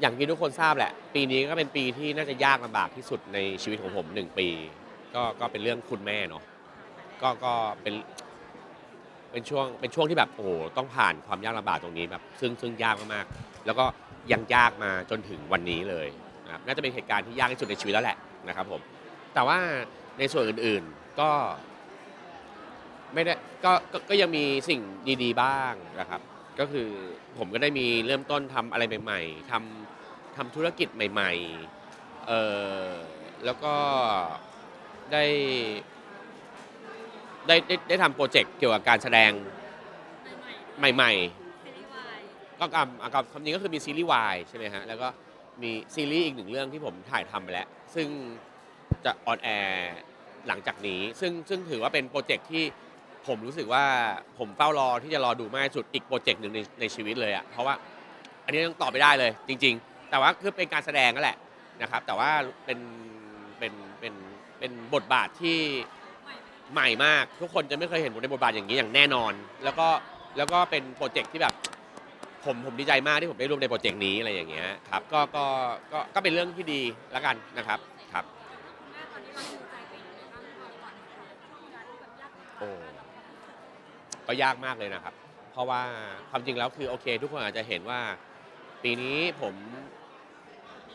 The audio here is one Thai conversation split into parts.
อย่างที่ทุกคนทราบแหละ ปีนี้ก็เป็นปีที่น่าจะยากลำบากที่สุดในชีวิตของผมหนึ่งปี ก็ก็เป็นเรื่องคุณแม่เนาะก็ก็เป็นเป็นช่วงเป็นช่วงที่แบบโอ้โหต้องผ่านความยากลำบากตรงนี้แบบ ซึ่งซึ่งยากมากๆแล้วก็ยังยากมาจนถึงวันนี้เลยนะครับน่าจะเป็นเหตุการณ์ที่ยากที่สุดในชีวิตแล้วแหละนะครับผม แต่ว่าในส่วนอื่นๆก็ไม่ได้ก็ก็ก็ยังมีสิ่งดี ๆ บ้างนะครับ ก็คือผมก็ได้มีเริ่มต้นทำอะไรใหม่ ๆทำทำธุรกิจใหม่ ๆ เออแล้วก็ได้ได้ได้ได้ทำโปรเจกต์เกี่ยวกับการแสดงใหม่ๆก็กำกับคำนี้ก็คือมีซีรีส์วายใช่ไหมฮะ แล้วก็มีซีรีส์อีกหนึ่งเรื่องที่ผมถ่ายทำไปแล้ว ซึ่งจะออนแอร์หลังจากนี้ ซึ่งซึ่งถือว่าเป็นโปรเจกต์ที่ ผมรู้สึกว่าผมเฝ้ารอที่จะรอดูมากที่สุดอีกโปรเจกต์หนึ่งในในชีวิตเลยอะเพราะว่าอันนี้ยังตอบไม่ได้เลยจริง ๆ แต่ว่าคือเป็นการแสดงนั่นแหละนะครับ แต่ว่าเป็นเป็นเป็นเป็นบทบาทที่ใหม่มาก ทุกคนจะไม่เคยเห็นผมในบทบาทอย่างนี้อย่างแน่นอน แล้วก็แล้วก็เป็นโปรเจกต์ที่แบบ ผมผมดีใจมากที่ผมได้ร่วมในโปรเจกต์นี้อะไรอย่างเงี้ยครับก็ก็ก็ก็เป็นเรื่องที่ดีแล้วกันนะครับครับ โอ้ ก็ยากมากเลยนะครับ เพราะว่าความจริงแล้วคือโอเค ทุกคนอาจจะเห็นว่า ปีนี้ผม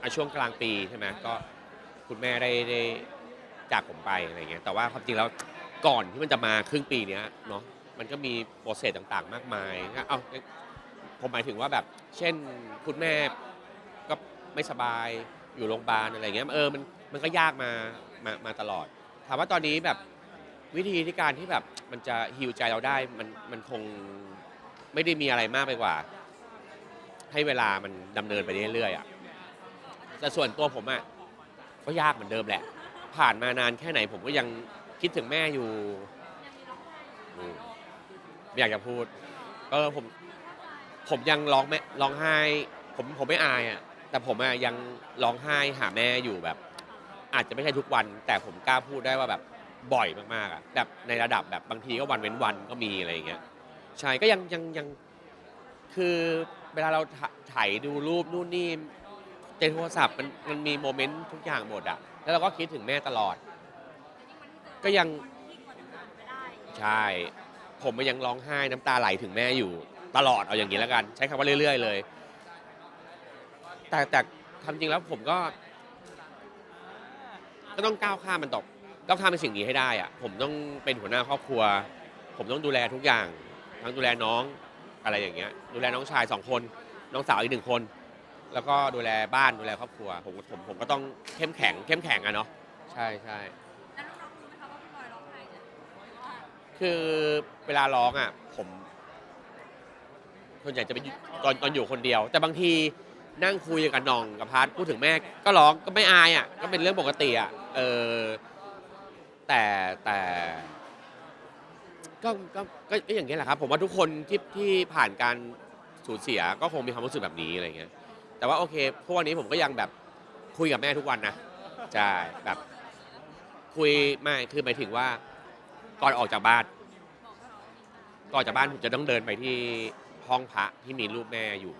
อะช่วงกลางปีใช่ไหมก็คุณแม่ได้ได้จากผมไปอะไรเงี้ยแต่ว่าความจริงแล้วก่อนที่มันจะมาครึ่งปีเนี้ยเนาะมันก็มีโปรเซสต่างๆ มากมายเอาผมหมายถึงว่าแบบ เช่นคุณแม่ก็ไม่สบายอยู่โรงพยาบาลอะไรเงี้ยเออมันมันก็ยากมามามาตลอด ถามว่าตอนนี้แบบ วิธีที่การที่แบบมันจะฮิวใจเราได้มันมันคงไม่ได้มีอะไรมากไปกว่า ให้เวลามันดำเนินไปเรื่อยๆอะแต่ส่วนตัวผมอะก็ยากเหมือนเดิมแหละ ผ่านมานานแค่ไหนผมก็ยังคิดถึงแม่อยู่อืมไม่อยากจะพูดเออผมผมยังร้องแม่ร้องไห้ ผมผมไม่อายอะแต่ผมอะยังร้องไห้หาแม่อยู่แบบ อาจจะไม่ใช่ทุกวัน แต่ผมกล้าพูดได้ว่าแบบ บ่อยมากๆอะแบบในระดับแบบบางทีก็วันเว้นวันก็มีอะไรอย่างเงี้ยใช่ก็ยังยังยังคือเวลาเราถ่าถ่ายดูรูปนู่นนี่ในโทรศัพท์มันมันมีโมเมนต์ทุกอย่างหมดอะแล้วเราก็คิดถึงแม่ตลอด ก็ยังใช่ ผมมันยังร้องไห้น้ำตาไหลถึงแม่อยู่ตลอดเอาอย่างนี้แล้วกัน ใช้คำว่าเรื่อย ๆ เลย แต่แต่ความจริงแล้วผมก็ ก็ต้องก้าวข้ามมันตก ก้าวข้ามเป็นสิ่งนี้ให้ได้อะผมต้องเป็นหัวหน้าครอบครัว ผมต้องดูแลทุกอย่าง ทั้งดูแลน้องอะไรอย่างเงี้ย ดูแลน้องชายสองคน น้องสาวอีกหนึ่งคน แล้วก็ดูแลบ้านดูแลครอบครัว ผมผมผมก็ต้องเข้มแข็ง เข้มแข็งอะเนาะใช่ใช่แล้วน้องๆรู้ไหมคะว่าพี่บอยร้องไห้เนี่ยว่าคือเวลาร้องอะ ผมส่วนใหญ่จะเป็นตอนตอนอยู่คนเดียว แต่บางทีนั่งคุยกับน้องกับพาร์ทพูดถึงแม่ก็ร้องก็ไม่อายอะก็เป็นเรื่องปกติอะเออ แต่แต่ก็ก็ก็ก็อย่างนี้ยแหละครับ ผมว่าทุกคนที่ที่ผ่านการสูญเสียก็คงมีความรู้สึกแบบนี้อะไรเงี้ยแต่ว่าโอเคพวกวันนี้ผมก็ยังแบบคุยกับแม่ทุกวันนะใช่แบบคุยไม่คือหมายถึงว่าก่อนออกจากบ้าน ก่อนจากบ้านผมจะต้องเดินไปที่ห้องพระที่มีรูปแม่อยู่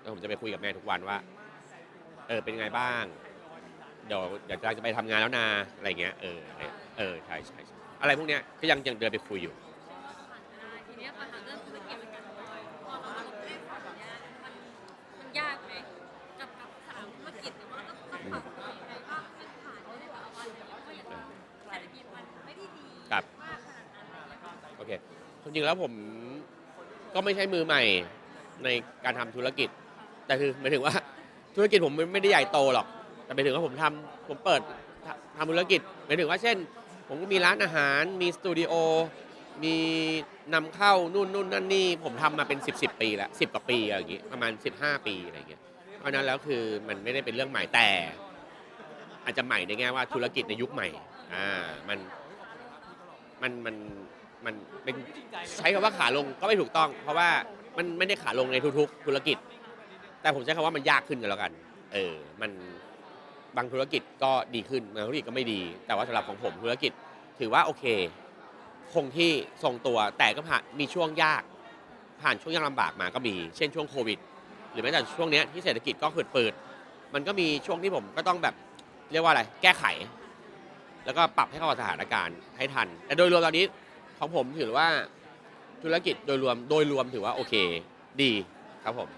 แล้วผมจะไปคุยกับแม่ทุกวันว่า เออเป็นไงบ้าง เดี๋ยวเดี๋ยวจะไปทำงานแล้วนาอะไรเงี้ยเออเนี่ย เออใช่ใช่ใช่อะไรพวกเนี้ยก็ยังยังเดินไปคุยอยู่ ทีเนี้ยมาถามเรื่องธุรกิจเหมือนกันบอยพอเราลงเล่นแบบเนี้ยมันมันยากไหมกับกับสามธุรกิจเนี่ยมันต้องต้องปรับตัวยังไงบ้างมันผ่านได้แบบวันเดียวเพราะอย่างนี้เศรษฐกิจมันไม่ได้ดีครับ มากขนาดนั้นอะไรอย่างเงี้ยโอเคความจริงแล้วผมก็ไม่ใช่มือใหม่ในการทำธุรกิจ แต่คือหมายถึงว่า ธุรกิจผมไม่ได้ใหญ่โตหรอก แต่หมายถึงว่าผมทำผมเปิดทำทำธุรกิจหมายถึงว่าเช่น ผมก็มีร้านอาหาร มีสตูดิโอ มีนำเข้านู่นนู่นนั่นนี่ ผมทำมาเป็น 10บสปีแล้วสิบกว่าปีอะไรอย่างงี้ประมาณ 15 ปีอะไรอย่างเงี้ยเพราะฉะนั้นแล้วคือมันไม่ได้เป็นเรื่องใหม่แต่ อาจจะใหม่ในแง่ว่าธุรกิจในยุคใหม่อ่ามันมันมันมันเป็นใช้คำว่าขาลงก็ไม่ถูกต้อง เพราะว่ามันไม่ได้ขาลงในทุกๆ ธุรกิจ แต่ผมใช้คำว่ามันยากขึ้นกันแล้วกัน เออมัน บางธุรกิจก็ดีขึ้นบางธุรกิจก็ไม่ดี แต่ว่าสำหรับของผมธุรกิจถือว่าโอเค คงที่ทรงตัวแต่ก็ผ่านมีช่วงยาก ผ่านช่วงยากลำบากมาก็มี เช่นช่วงโควิด หรือแม้แต่ช่วงนี้ที่เศรษฐกิจก็เปิดเปิดมันก็มีช่วงที่ผมก็ต้องแบบเรียกว่าอะไรแก้ไข แล้วก็ปรับให้เข้ากับสถานการณ์ให้ทัน แต่โดยรวมตอนนี้ของผมถือว่าธุรกิจโดยรวมโดยรวมถือว่าโอเค ดีครับผม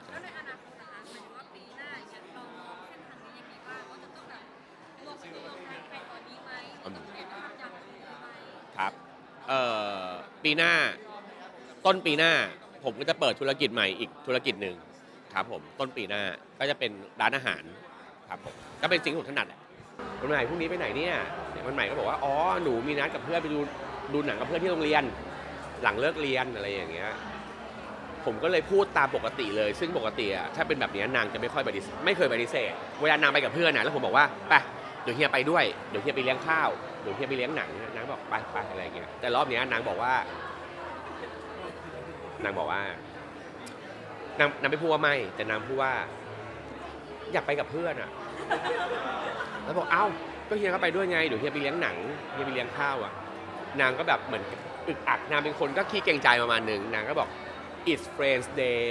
ครับเอ่อปีหน้าต้นปีหน้า ผมก็จะเปิดธุรกิจใหม่อีกธุรกิจหนึ่งครับผมต้นปีหน้าก็จะเป็นร้านอาหารครับผมก็เป็นสิ่งที่ผมถนัดแหละวันใหม่พรุ่งนี้ไปไหนเนี่ยวันใหม่ก็บอกว่าอ๋อหนูมีนัดกับเพื่อนไปดูดูหนังกับเพื่อนที่โรงเรียน หลังเลิกเรียนอะไรอย่างเงี้ยผมก็เลยพูดตามปกติเลย ซึ่งปกติอะถ้าเป็นแบบเนี้ยนางจะไม่ค่อยปฏิเสธไม่เคยปฏิเสธ เวลานางไปกับเพื่อนนะแล้วผมบอกว่าไปเดี๋ยวเฮียไปด้วยเดี๋ยวเฮียไปเลี้ยงข้าว เดี๋ยวเฮียไปเลี้ยงหนังนางบอกไปไปอะไรอย่างเงี้ยแต่รอบเนี้ยนางบอกว่า นางบอกว่านางนางไม่พูดว่าไม่ แต่นางพูดว่า อยากไปกับเพื่อนอะ แล้วบอกเอ้าก็เฮียก็ไปด้วยไงเดี๋ยวเฮียไปเลี้ยงหนังเฮียไปเลี้ยงข้าวอะ นางก็แบบเหมือนอึกอักนางเป็นคนก็ขี้เกรงใจประมาณหนึ่งนางก็บอก it's friends day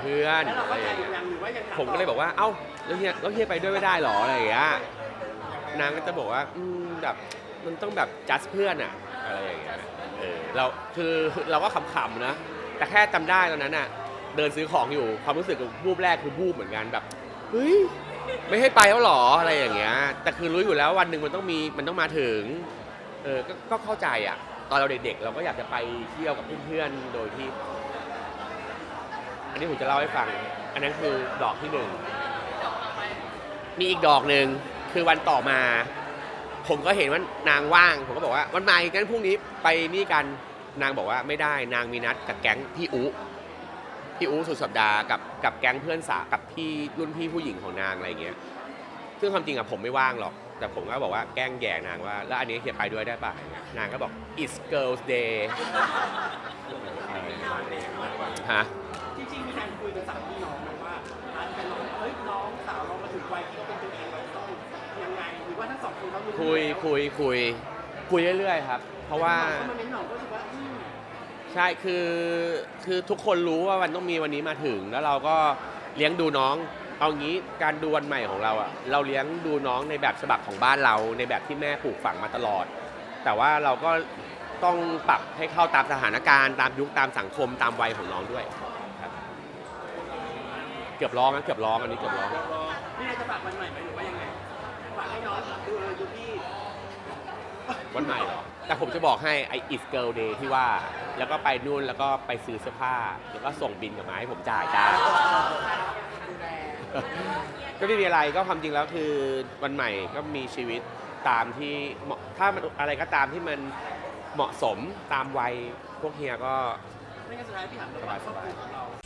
เพื่อนแล้วเราอะไรเข้าอใจย่างเงี้ยยังหรือว่ายังผมก็เลยบอกว่า เอ้า แล้วเฮียแล้วเฮียไปด้วยไม่ได้หรออะไรอย่างเงี้ย นางก็จะบอกว่าอืมแบบมันต้องแบบจัดเพื่อนอะอะไรอย่างเงี้ยเออเราคือเราก็ขำๆนะ แต่แค่จำได้ตอนนั้นอะเดินซื้อของอยู่ความรู้สึกบูบแรกคือบูบเหมือนกันแบบเฮ้ยไม่ให้ไปแล้วหรออะไรอย่างเงี้ย แต่คือรู้อยู่แล้ววันหนึ่งมันต้องมีมันต้องมาถึงเออก็ก็เข้าใจอะตอนเราเด็กๆ เราก็อยากจะไปเที่ยวกับเพื่อนๆโดยที่ อันนี้ผมจะเล่าให้ฟัง อันนั้นคือดอกที่หนึ่ง มีอีกดอกหนึ่ง คือวันต่อมา ผมก็เห็นว่านางว่าง ผมก็บอกว่าวันใหม่งั้นพรุ่งนี้ไปนี่กันนางบอกว่าไม่ได้นางมีนัดกับแก๊งพี่อุพี่อุสุดสัปดาห์กับกับแก๊งเพื่อนสาวกับพี่รุ่นพี่ผู้หญิงของนางอะไรเงี้ยซึ่งความจริงอะผมไม่ว่างหรอก แต่ผมก็บอกว่าแกล้งแย่นางว่า แล้วอันนี้เฮียไปด้วยได้ป่ะอย่างเงี้ยนางก็บอก it's girls day ฮะ ว่าทั้งสองคนเขารู้คุยคุยคุยคุยเรื่อยๆครับ เพราะว่า เขามาเม้นหน่องก็รู้สึกว่าอืมใช่คือคือทุกคนรู้ว่ามันต้องมีวันนี้มาถึง แล้วเราก็เลี้ยงดูน้อง เอางี้การดูวันใหม่ของเราอะเราเลี้ยงดูน้องในแบบฉบับของบ้านเรา ในแบบที่แม่ปลูกฝังมาตลอด แต่ว่าเราก็ต้องปรับให้เข้าตามสถานการณ์ตามยุคตามสังคมตามวัยของน้องด้วยครับเกือบร้องนะเกือบร้องอันนี้เกือบร้องนี่นายจะฝากวันใหม่ไหมหรือว่ายังไง ฝากให้น้องดูเออดูพี่วันใหม่เหรอแต่ผมจะบอกให้ไอ is girl day ที่ว่า แล้วก็ไปนู่นแล้วก็ไปซื้อเสื้อผ้า แล้วก็ส่งบินกลับมาให้ผมจ่ายจ้าก็ไม่มีอะไรก็ความจริงแล้วคือวันใหม่ก็มีชีวิตตามที่เหมาะถ้ามันอะไรก็ตามที่มันเหมาะสมตามวัยพวกเฮียก็ไม่งั้นสุดท้ายพี่ถามเลยว่าครอบครัวของเรา